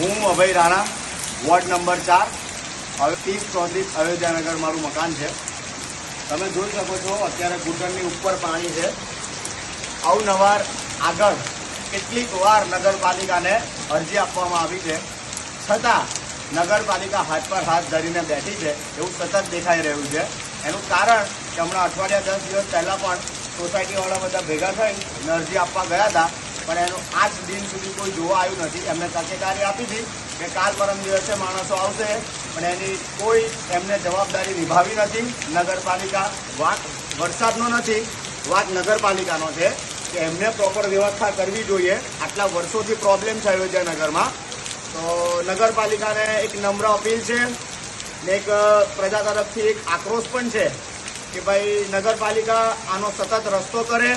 હું અભય Rana, ward number ચાર. હવે ત્રીસ ચોત્રીસ અયોધ્યાનગર મારું મકાન છે. તમે જોઈ શકો છો, અત્યારે ઘૂંટણની ઉપર પાણી છે. અવનવાર આગળ કેટલીક વાર નગરપાલિકાને અરજી આપવામાં આવી છે. છતાં નગરપાલિકા હાથ પર હાથ ધરીને બેઠી છે. એવું સતત દેખાઈ રહ્યું છે. એનું કારણ કે હમણાં અઠવાડિયા દસ દિવસ પહેલાં પણ સોસાયટીવાળા બધા ભેગા થઈને અરજી આપવા ગયા હતા. પણ એનું આજ દિન સુધી કોઈ જોવા આવ્યું નથી. એમને તકેદારી આપી હતી કે કાલ પરમ દિવસે માણસો આવશે, પણ એની કોઈ એમને જવાબદારી નિભાવી નથી. નગરપાલિકા વાત વરસાદનો નથી, વાત નગરપાલિકાનો છે કે એમને પ્રોપર વ્યવસ્થા કરવી જોઈએ. આટલા વર્ષોથી પ્રોબ્લેમ છે અયોધ્યાનગરમાં. તો નગરપાલિકાને એક નમ્ર અપીલ છે ને એક પ્રજા તરફથી એક આક્રોશ પણ છે કે ભાઈ નગરપાલિકા આનો સતત રસ્તો કરે